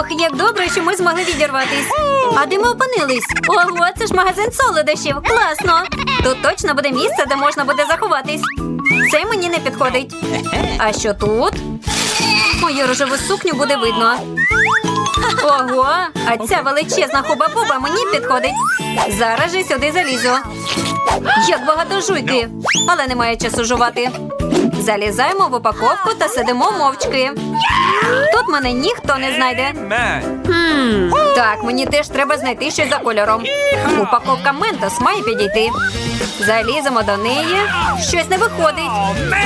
Ох, як добре, що ми змогли відірватись. А де ми опинились? Ого, це ж магазин солодощів. Класно. Тут точно буде місце, де можна буде заховатись. Це мені не підходить. А що тут? Мою рожеву сукню буде видно. Ого, а ця величезна хуба-буба мені підходить. Зараз же сюди залізу. Як багато жуйки, але немає часу жувати. Залізаємо в упаковку та сидимо мовчки. Тут мене ніхто не знайде. Так, мені теж треба знайти щось за кольором. Упаковка Ментос має підійти. Заліземо до неї. Щось не виходить.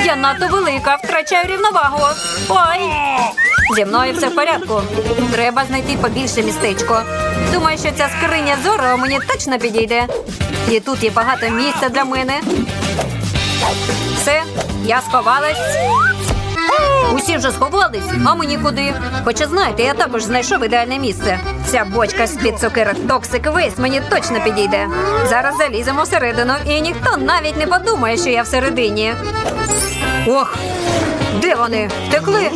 Я надто велика, втрачаю рівновагу. Ой! Зі мною все в порядку. Треба знайти побільше містечко. Думаю, що ця скриня зоро мені точно підійде. І тут є багато місця для мене. Все, я сховалась. Усі вже сховались, а мені куди? Хоча знаєте, я також знайшов ідеальне місце. Ця бочка з-під цукерок Toxic Waste мені точно підійде. Зараз заліземо всередину, і ніхто навіть не подумає, що я всередині. Ох, де вони? Втекли?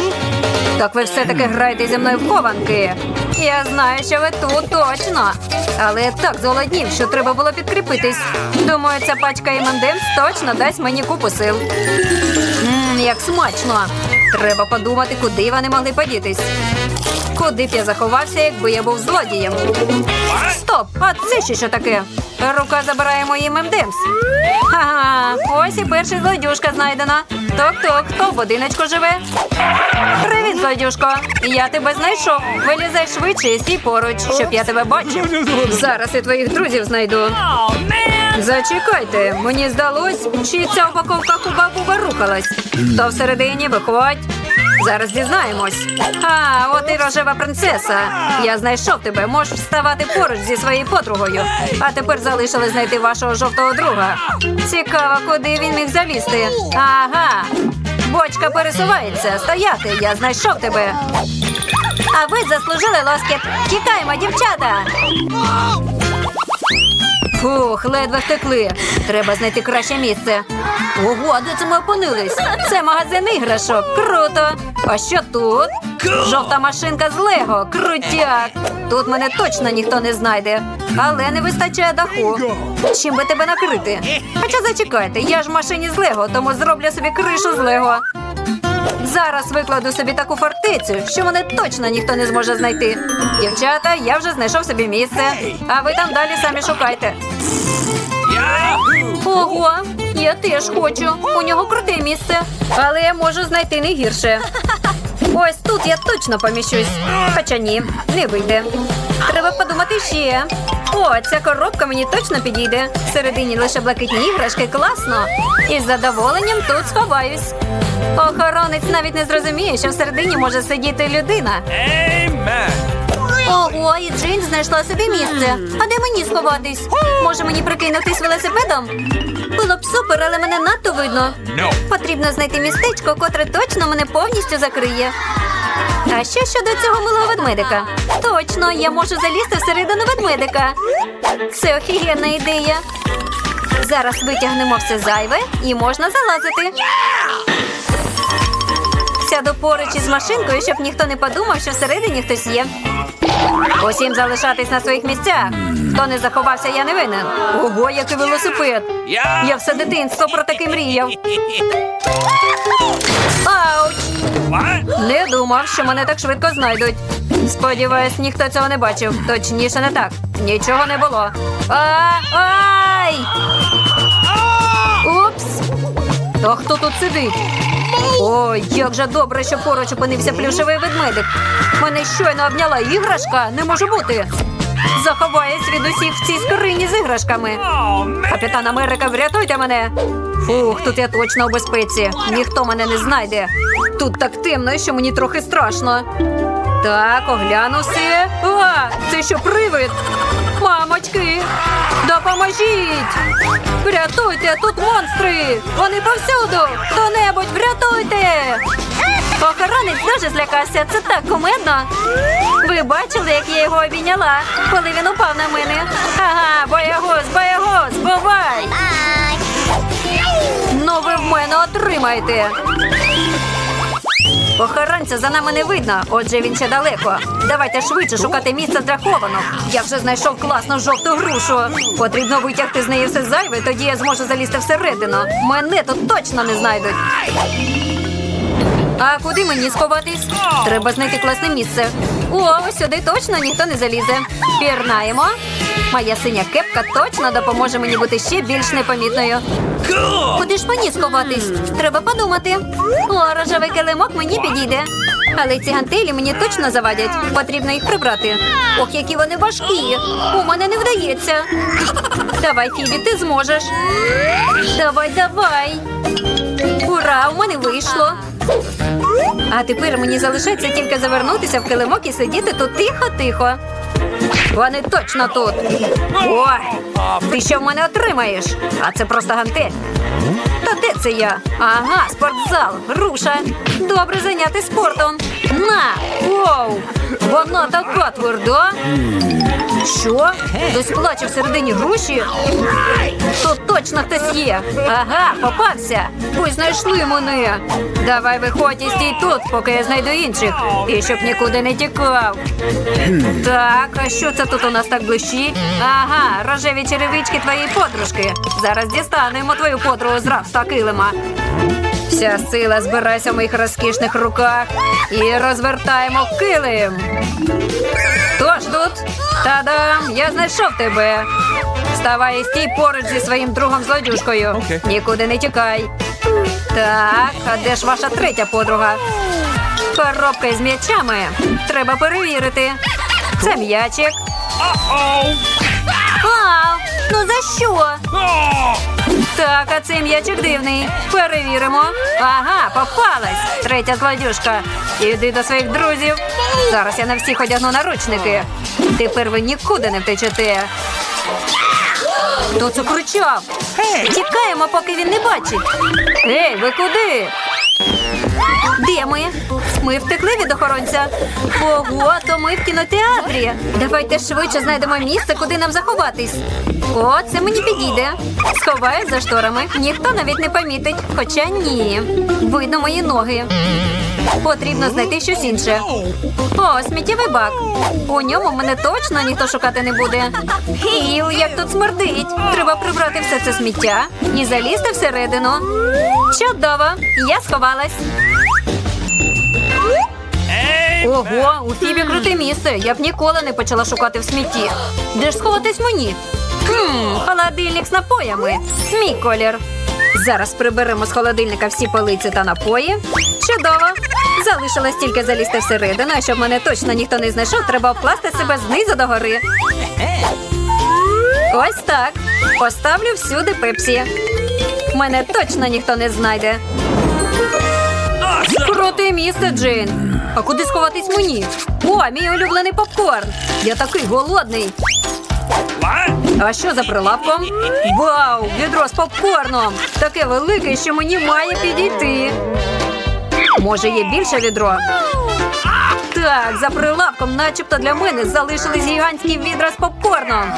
Так ви все-таки граєте зі мною в хованки. Я знаю, що ви тут точно. Але я так зголоднів, що треба було підкріпитись. Думаю, ця пачка M&M's точно дасть мені купу сил. Ммм, як смачно. Треба подумати, куди вони могли подітись. Куди б я заховався, якби я був злодієм? Стоп! А це ще що таке? Рука забирає мої мемдемс. Ха-ха, ось і перший злодюшка знайдена. Ток-ток, хто в будиночку живе? Привіт, злодюшко. Я тебе знайшов. Вилізай швидше і стій поруч, щоб я тебе бачив. Зараз і твоїх друзів знайду. Зачекайте, мені здалось, чи ця упаковка хуба-буба рухалась. То всередині виходь. Зараз дізнаємось. А, от і рожева принцеса. Я знайшов тебе. Можеш вставати поруч зі своєю подругою. А тепер залишили знайти вашого жовтого друга. Цікаво, куди він міг залізти. Ага. Бочка пересувається. Стояти, я знайшов тебе. А ви заслужили лоскіт. Тікаємо, дівчата. Фух, ледве втекли. Треба знайти краще місце. Ого, де це ми опинились? Це магазин іграшок. Круто. А що тут? Жовта машинка з Лего. Крутяк. Тут мене точно ніхто не знайде. Але не вистачає даху. Чим би тебе накрити? Хоча зачекайте, я ж в машині з Лего, тому зроблю собі кришу з Лего. Зараз викладу собі таку фортецю, що мене точно ніхто не зможе знайти. Дівчата, я вже знайшов собі місце. А ви там далі самі шукайте. Ого, я теж хочу. У нього круте місце. Але я можу знайти не гірше. Ось тут я точно поміщусь. Хоча ні, не вийде. Треба подумати ще. О, ця коробка мені точно підійде. Всередині лише блакитні іграшки, класно. І з задоволенням тут сховаюсь. Охоронець навіть не зрозуміє, що всередині може сидіти людина. Ого, і Джейн знайшла собі місце. А де мені сховатись? Може мені прикинутись велосипедом? Було б супер, але мене надто видно. Потрібно знайти містечко, котре точно мене повністю закриє. А що щодо цього милого ведмедика? Точно, я можу залізти всередину ведмедика. Це офігенна ідея. Зараз витягнемо все зайве і можна залазити. Сяду поруч із машинкою, щоб ніхто не подумав, що всередині хтось є. Усім залишатись на своїх місцях. Хто не заховався, я не винен. Ого, який велосипед! Я все дитинство про таке мріяв. Ауч! Не думав, що мене так швидко знайдуть. Сподіваюсь, ніхто цього не бачив. Точніше, не так. Нічого не було. Ай! Упс! А хто тут сидить? Ой, як же добре, що поруч опинився плюшевий ведмедик. Мене щойно обняла іграшка. Не може бути. Заховаюсь від усіх в цій скрині з іграшками. Капітан Америка, врятуйте мене! Фух, тут я точно у безпеці. Ніхто мене не знайде. Тут так темно, що мені трохи страшно. Так, огляну все. Це що привид? Мамочки, допоможіть! Врятуйте, тут монстри! Вони повсюду! Хто-небудь, врятуйте! Охоронець дуже злякався. Це так кумедно. Ви бачили, як я його обійняла, коли він упав на мене? Ага, боягуз, боягуз, бувай! Ну ви в мене отримаєте. Охоронця за нами не видно, отже він ще далеко. Давайте швидше шукати місце для хованок. Я вже знайшов класну жовту грушу. Потрібно витягти з неї все зайве, тоді я зможу залізти всередину. Мене тут точно не знайдуть. А куди мені сховатись? Треба знайти класне місце. О, сюди точно ніхто не залізе. Пірнаємо. Моя синя кепка точно допоможе мені бути ще більш непомітною. Куди ж мені сховатись? Треба подумати. О, рожевий килимок мені підійде. Але ці гантелі мені точно завадять. Потрібно їх прибрати. Ох, які вони важкі. У мене не вдається. Давай, Фібі, ти зможеш. Давай, давай. Ура, у мене вийшло. А тепер мені залишається тільки завернутися в килимок і сидіти тут тихо-тихо. Вони точно тут. Ой, ти що в мене отримаєш? А це просто гантель. Та де це я? Ага, спортзал, груша. Добре зайняти спортом. На! Воу! Вона така тверда. Що? Хтось плаче всередині груші? Тут точно хтось є. Ага, попався. Ось знайшли мене. Давай виходь і стій тут, поки я знайду інших. І щоб нікуди не тікав. Так, а що це тут у нас так блищить? Ага, рожеві черевички твоєї подружки. Зараз дістанемо твою подругу з рабства килима. Вся сила збирається в моїх розкішних руках і розвертаємо килим. Хто ж тут? Та-дам! Я знайшов тебе. Вставай і стій поруч зі своїм другом злодюшкою. Окей. Нікуди не тікай. Так, а де ж ваша третя подруга? Коробка із м'ячами. Треба перевірити. Це м'ячик. А, ну за що? Так, а цей м'ячик дивний. Перевіримо. Ага, попалась. Третя злодюшка. Іди до своїх друзів. Зараз я на всіх одягну наручники. Тепер ви нікуди не втечете. Хто це кричав? Тікаємо, поки він не бачить. Ей, ви куди? Де ми? Ми втекли від охоронця. Ого, то ми в кінотеатрі. Давайте швидше знайдемо місце, куди нам заховатись. О, це мені підійде. Сховаюсь за шторами. Ніхто навіть не помітить. Хоча ні. Видно мої ноги. Потрібно знайти щось інше. О, сміттєвий бак. У ньому мене точно ніхто шукати не буде. Іу, як тут смердить. Треба прибрати все це сміття і залізти всередину. Чудово, я сховалась. Ого, у Фібі круте місце. Я б ніколи не почала шукати в смітті. Де ж сховатись мені? Хм, холодильник з напоями. Мій колір. Зараз приберемо з холодильника всі полиці та напої. Чудово. Залишилось тільки залізти всередину, а щоб мене точно ніхто не знайшов, треба обкласти себе знизу до гори. Ось так. Поставлю всюди пепсі. Мене точно ніхто не знайде. Круте місце, Джейн. А куди сховатись мені? О, мій улюблений попкорн. Я такий голодний. А що за прилавком? Вау, відро з попкорном. Таке велике, що мені має підійти. Може, є більше відро? Так, за прилавком, начебто для мене, залишились гігантські відра з попкорном.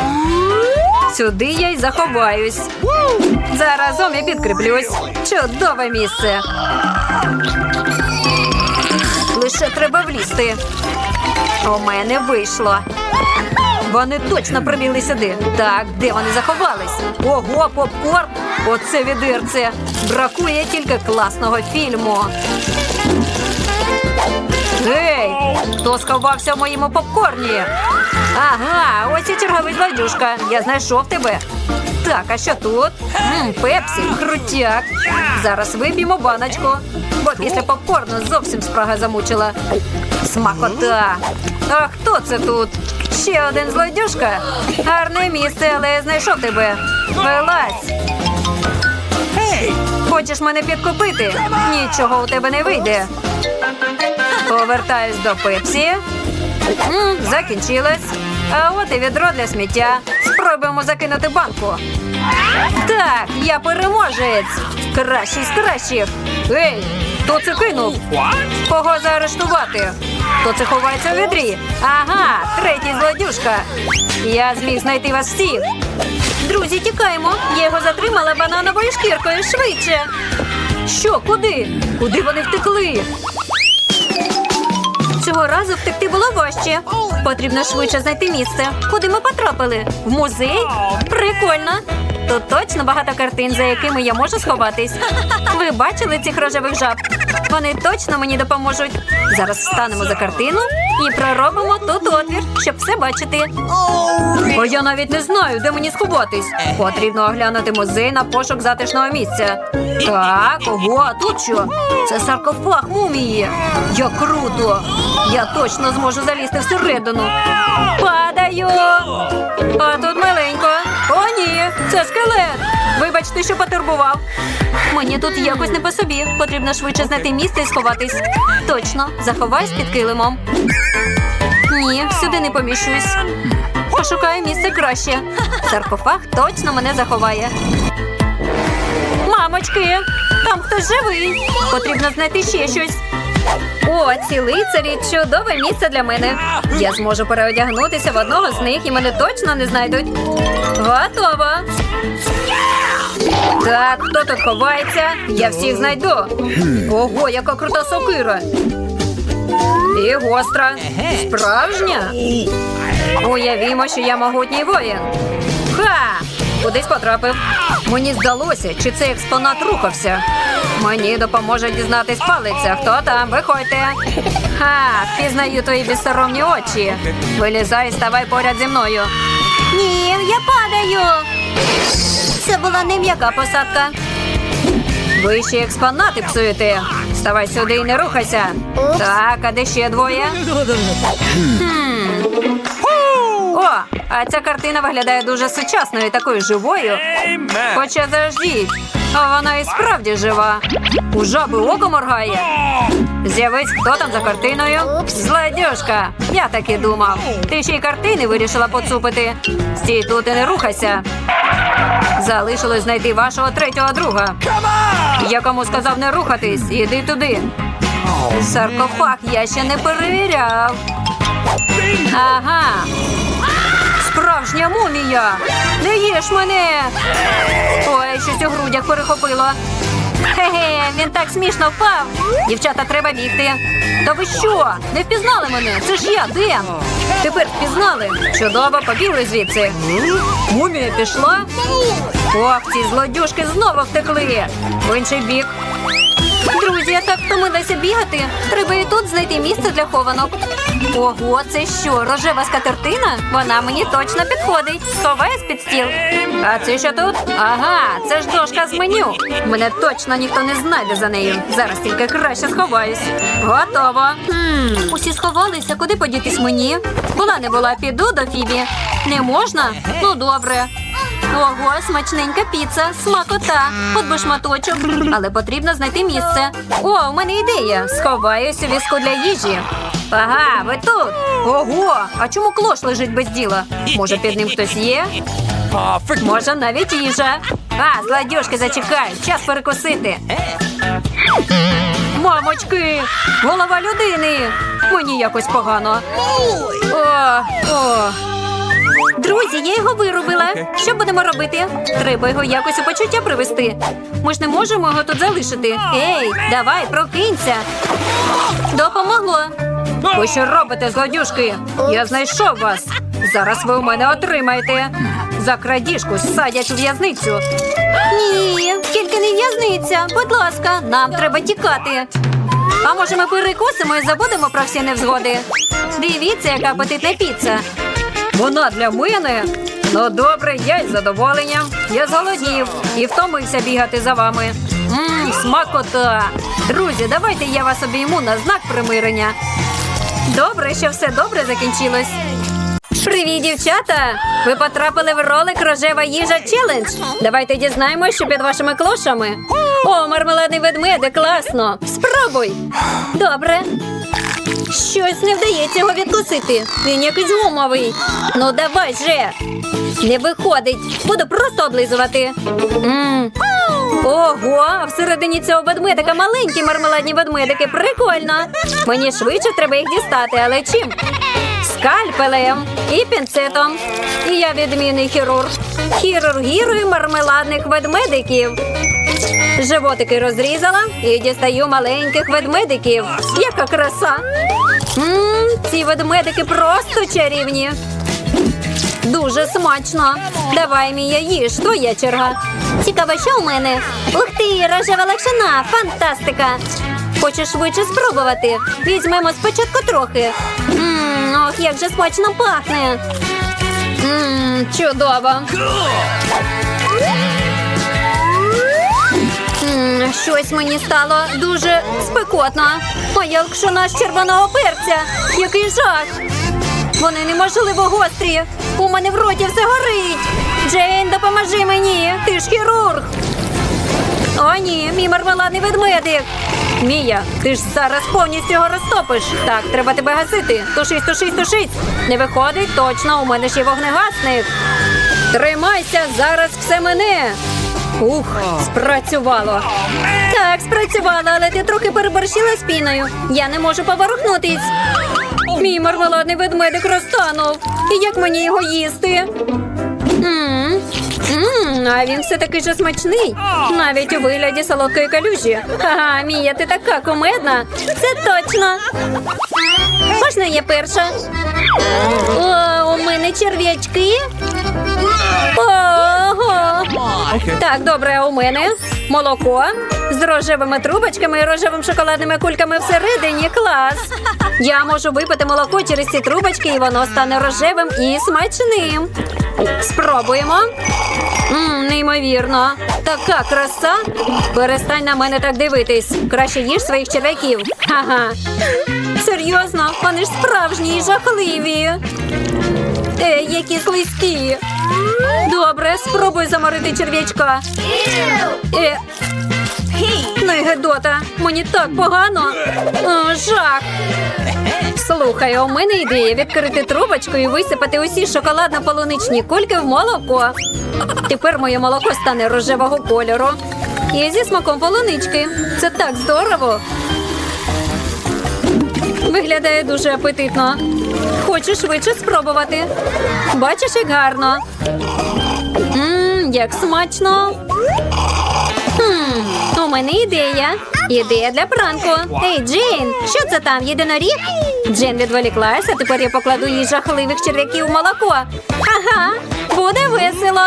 Сюди я й заховаюсь. Заразом я підкріплюсь. Чудове місце. Лише треба влізти. У мене вийшло. Вони точно прибігли сюди. Так, де вони заховались? Ого, попкорн! Оце відирце. Бракує тільки класного фільму. Гей! Хто сховався в моєму попкорні? Ага, ось і черговий злодюшка. Я знайшов тебе. Так, а що тут? Мм, пепсі, крутяк. Зараз виб'ємо баночку, бо після попкорну зовсім спрага замучила. Смакота. А хто це тут? Ще один злодюшка. Гарне місце, але я знайшов тебе. Вилазь. Хочеш мене підкупити? Нічого у тебе не вийде. Повертаюсь до пепсі. М, закінчилось. А от і відро для сміття. Спробуємо закинути банку. Так, я переможець. Кращий з кращих. Ей, хто це кинув? Кого заарештувати? Хто це ховається у відрі? Ага, третій злодюшка. Я зміг знайти вас всіх. Друзі, тікаємо. Я його затримала банановою шкіркою швидше. Що, куди? Куди вони втекли? Цього разу втекти було важче. Потрібно швидше знайти місце. Куди ми потрапили? В музей? Прикольно. Тут точно багато картин, за якими я можу сховатись. Ви бачили цих рожевих жаб? Вони точно мені допоможуть. Зараз встанемо за картину і проробимо тут отвір, щоб все бачити. Бо я навіть не знаю, де мені сховатись. Потрібно оглянути музей на пошук затишного місця. Так, ого, а тут що? Це саркофаг мумії. Як круто! Я точно зможу залізти всередину. Падаю! А тут маленько. О, ні, це скелет. Вибачте, що потурбував. Мені тут якось не по собі. Потрібно швидше знайти місце і сховатись. Точно, заховаюсь під килимом. Ні, сюди не поміщусь. Пошукаю місце краще. Саркофаг точно мене заховає. Мамочки, там хтось живий. Потрібно знайти ще щось. О, ці лицарі чудове місце для мене. Я зможу переодягнутися в одного з них і мене точно не знайдуть. Готово. Так, хто тут ховається? Я всіх знайду. Ого, яка крута сокира. І гостра. Справжня. Уявімо, що я могутній воїн. Ха! Кудись потрапив. Мені здалося, чи цей експонат рухався. Мені допоможе дізнатись палиця. Хто там? Виходьте. Ха, пізнаю твої безсоромні очі. Вилізай, ставай поряд зі мною. Ні, я падаю. Це була не м'яка посадка. Ви ще експонати псуєте. Вставай сюди і не рухайся. Так, а де ще двоє? О, а ця картина виглядає дуже сучасною, і такою живою. Хоча заждіть, а вона і справді жива. У жаби око моргає. З'явись, хто там за картиною? Злодюжка. Я так і думав. Ти ще й картини вирішила поцупити. Стій тут і не рухайся. Залишилось знайти вашого третього друга. Я кому сказав не рухатись, іди туди. Саркофаг я ще не перевіряв. Ага. Справжня мумія! Не їж мене! Ой, щось у грудях перехопило. Хе-хе, він так смішно впав. Дівчата, треба бігти. Та ви що? Не впізнали мене? Це ж я, Ден. Тепер впізнали. Чудово, побігли звідси. Мумія пішла. Ох, ці злодюшки знову втекли. В інший бік. Я так втомилася бігати. Треба і тут знайти місце для хованок. Ого, це що, рожева скатертина? Вона мені точно підходить. Сховаюсь під стіл. А це що тут? Ага, це ж дошка з меню. Мене точно ніхто не знайде за нею. Зараз тільки краще сховаюсь. Готово. Хм, усі сховалися, куди подітись мені? Була не була, піду до Фібі. Не можна? Ну добре. Ого, смачненька піца, смакота, от би шматочок. Але потрібно знайти місце. О, у мене ідея. Сховаюсь у візку для їжі. Ага, ви тут. Ого, а чому клош лежить без діла? Може, під ним хтось є? Може, навіть їжа. А, злодюшки, зачекай, час перекусити. Мамочки, голова людини. Мені якось погано. О, о. Друзі, я його вирубила. Що будемо робити? Треба його якось у почуття привести. Ми ж не можемо його тут залишити. Ей, давай, прокинься. Допомогло. Ви що робите, злодюшки? Я знайшов вас. Зараз ви у мене отримаєте. За крадіжку садять у в'язницю. Ні, тільки не в'язниця. Будь ласка, нам треба тікати. А може ми перекусимо і забудемо про всі невзгоди? Дивіться, яка апетитна піца. Вона для мене. Ну добре, я із задоволенням. Я зголоднів і втомився бігати за вами. Мм, смакота. Друзі, давайте я вас обійму на знак примирення. Добре, що все добре закінчилось. Привіт, дівчата! Ви потрапили в ролик Рожева їжа челендж. Давайте дізнаємося, що під вашими клошами. О, мармеладний ведмедик, класно! Спробуй! Добре. Щось не вдається його відкусити. Він якийсь гумовий. Ну давай же. Не виходить. Буду просто облизувати. М. Ого, всередині цього ведмедика маленькі мармеладні ведмедики. Прикольно. Мені швидше треба їх дістати, але чим? Скальпелем і пінцетом. І я відмінний хірург. Хірургірую мармеладних ведмедиків. Животики розрізала і дістаю маленьких ведмедиків. Яка краса! Мм, ці ведмедики просто чарівні. Дуже смачно. Давай, Мія, їж, твоя черга. Цікаво, що у мене? Ух ти, рожева лакшина! Фантастика! Хочеш швидше спробувати? Візьмемо спочатку трохи. Мм, ох, як же смачно пахне. Мм, чудово. Щось мені стало дуже спекотно. Моя лакшина з червоного перця. Який жах! Вони неможливо гострі. У мене в роті все горить. Джейн, допоможи мені. Ти ж хірург. О, ні, мій мармеладний ведмедик. Мія, ти ж зараз повністю його розтопиш. Так, треба тебе гасити. Тушись, тушись, тушись. Не виходить, точно, у мене ж є вогнегасник. Тримайся, зараз все мене. Ух, спрацювало. Так, спрацювало, але ти трохи переборщила з піною. Я не можу поворухнутись. Мій мармеладний ведмедик розтанув. І як мені його їсти? А він все такий же смачний. Навіть у вигляді солодкої калюжі. Ага, Мія, ти така кумедна. Це точно. Можна я перша? О, у мене черв'ячки. Ого. Так, добре, а у мене молоко з рожевими трубочками і рожевими шоколадними кульками всередині. Клас. Я можу випити молоко через ці трубочки, і воно стане рожевим і смачним. Спробуємо. Мм, неймовірно. Така краса. Перестань на мене так дивитись. Краще їж своїх черв'яків. Ага. Серйозно, вони ж справжні і жахливі. Ей, які слизькі. Добре, спробуй заморити черв'ячка. Е. Ну і гедота, мені так погано. О, жах. Слухай, у мене ідея відкрити трубочку і висипати усі шоколадно-полуничні кульки в молоко. Тепер моє молоко стане рожевого кольору. І зі смаком полунички. Це так здорово. Виглядає дуже апетитно. Хочу швидше спробувати. Бачиш, як гарно. Мм, як смачно. Хм, у мене ідея. Ідея для пранку. Ей, Джейн, що це там? Єдиноріг? Джейн відволіклася, тепер я покладу їй жахливих черв'яків у молоко. Ага, буде весело.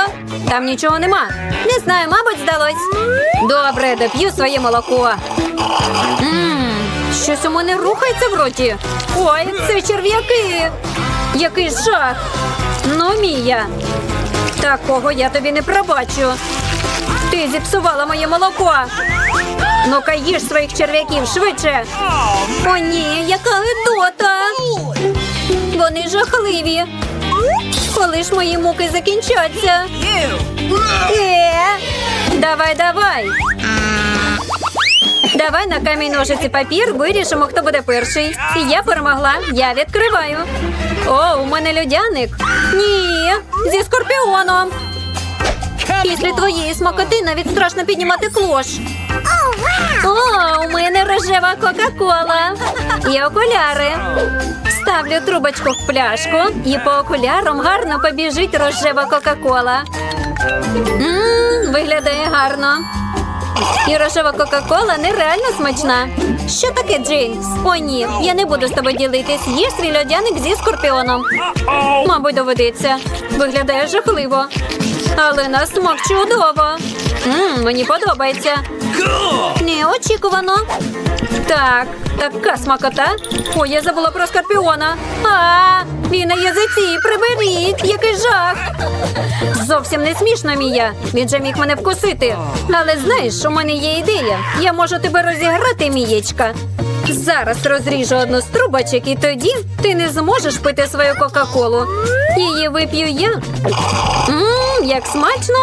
Там нічого нема. Не знаю, мабуть, здалось. Добре, доп'ю своє молоко. Мм, щось у мене рухається в роті. Ой, це черв'яки. Який жах. Ну, Мія. Такого я тобі не пробачу. Ти зіпсувала моє молоко. Ну-ка, їж своїх черв'яків швидше. О, ні, яка гидота. Вони жахливі. Коли ж мої муки закінчаться? Е, давай, давай. Давай на камінь ножиці папір вирішимо, хто буде перший. І я перемогла. Я відкриваю. О, у мене льодяник. Ні, зі скорпіоном. Після твоєї смакоти навіть страшно піднімати клош. О, у мене рожева Кока-Кола. І окуляри. Ставлю трубочку в пляшку, і по окулярам гарно побіжить рожева Кока-Кола. Виглядає гарно. І рожева Кока-Кола нереально смачна. Що таке, Джеймс? О, ні, я не буду з тобою ділитись. Є свій льодяник зі скорпіоном. Мабуть, доведеться. Виглядає жахливо. Але на смак чудово. Мм, мені подобається. Неочікувано. Так, така смакота. Ой, я забула про скорпіона. А, він на язиці, приберіть, який жах. Зовсім не смішно, Мія. Він же міг мене вкусити. Але знаєш, у мене є ідея. Я можу тебе розіграти, Мієчка. Зараз розріжу одну з трубочок, і тоді ти не зможеш пити свою Кока-Колу. Її вип'ю я. Мм, як смачно.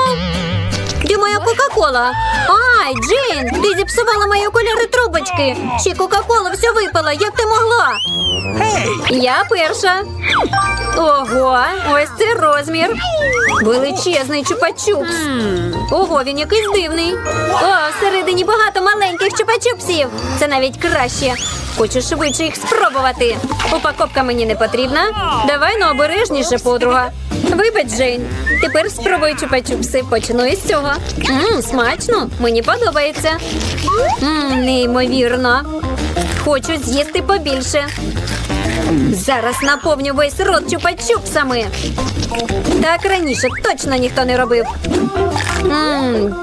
Де моя Кока-Кола? Ай, Джейн, ти зіпсувала мої окуляри трубочки. Ще Кока-Кола все випила, як ти могла? Я перша. Ого, ось це розмір. Величезний чупа-чупс. Ого, він якийсь дивний. О, всередині багато маленьких чупа-чупсів. Це навіть краще. Хочу швидше їх спробувати. Упаковка мені не потрібна. Давай ну обережніше, подруга. Вибач, Джейн. Тепер спробуй чупа-чупси. Почну із цього. Мм, смачно. Мені подобається. Мм, неймовірно. Хочу з'їсти побільше. Зараз наповню весь рот чупа-чупсами. Так раніше точно ніхто не робив. Мм,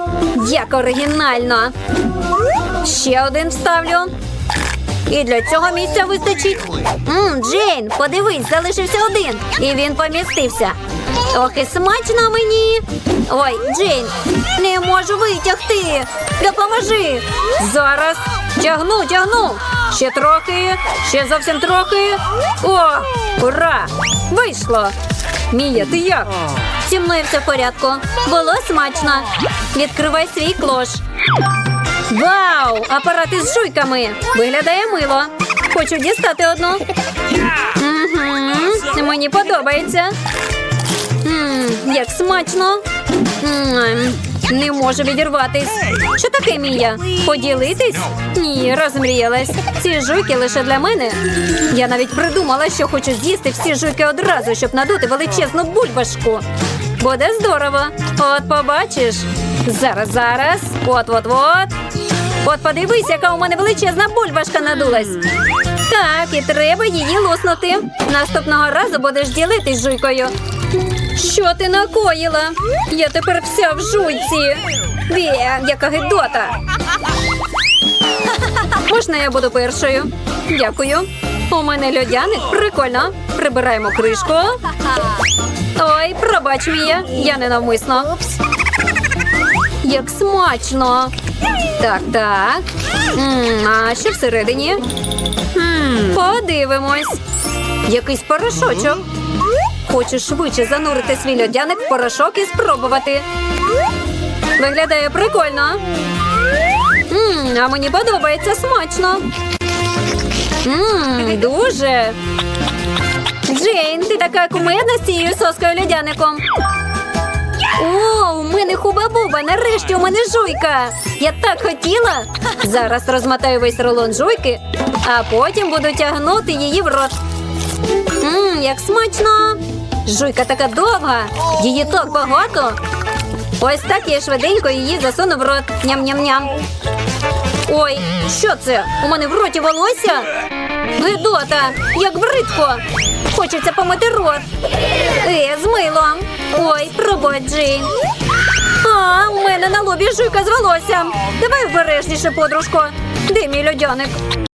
як оригінально. Ще один вставлю. І для цього місця вистачить. Мм, Джейн, подивись, залишився один. І він помістився. Ох, і смачно мені. Ой, Джейн, не можу витягти. Допоможи. Зараз тягну, тягну. Ще трохи, ще зовсім трохи. О, ура! Вийшло. Мія, ти як? Зі мною все в порядку. Було смачно. Відкривай свій клош. Вау! Апарат із жуйками. Виглядає мило. Хочу дістати одну. Угу. Мені подобається. Як смачно. Не можу відірватись. Що таке, Мія? Поділитись? Ні, розмріялась. Ці жуйки лише для мене. Я навіть придумала, що хочу з'їсти всі жуйки одразу, щоб надути величезну бульбашку. Буде здорово. От побачиш. Зараз, зараз. От, от, от. От подивись, яка у мене величезна бульбашка надулась. Так, і треба її луснути. Наступного разу будеш ділитись жуйкою. Що ти накоїла? Я тепер вся в жуйці. Бє, яка гидота. Можна я буду першою? Дякую. У мене льодяник. Прикольно. Прибираємо кришку. Ой, пробач Мія, я не навмисно. Як смачно. Так, так. А що всередині? Подивимось. Якийсь порошочок. Хочу швидше занурити свій льодяник в порошок і спробувати. Виглядає прикольно. А мені подобається смачно. Дуже. Джейн, ти така кумедна з цією соскою льодяником. О, у мене хуба-буба, нарешті у мене жуйка. Я так хотіла. Зараз розмотаю весь рулон жуйки, а потім буду тягнути її в рот. Мм, як смачно. Жуйка така довга, її так багато. Ось так я швиденько її засуну в рот. Ням-ням-ням. Ой, що це? У мене в роті волосся? Гидота, як бридко. Хочеться помити рот. Е, з милом. Ой, пробач, Джейн. А, у мене на лобі жуйка звелося. Давай обережніше, подружко. Де мій льодяник?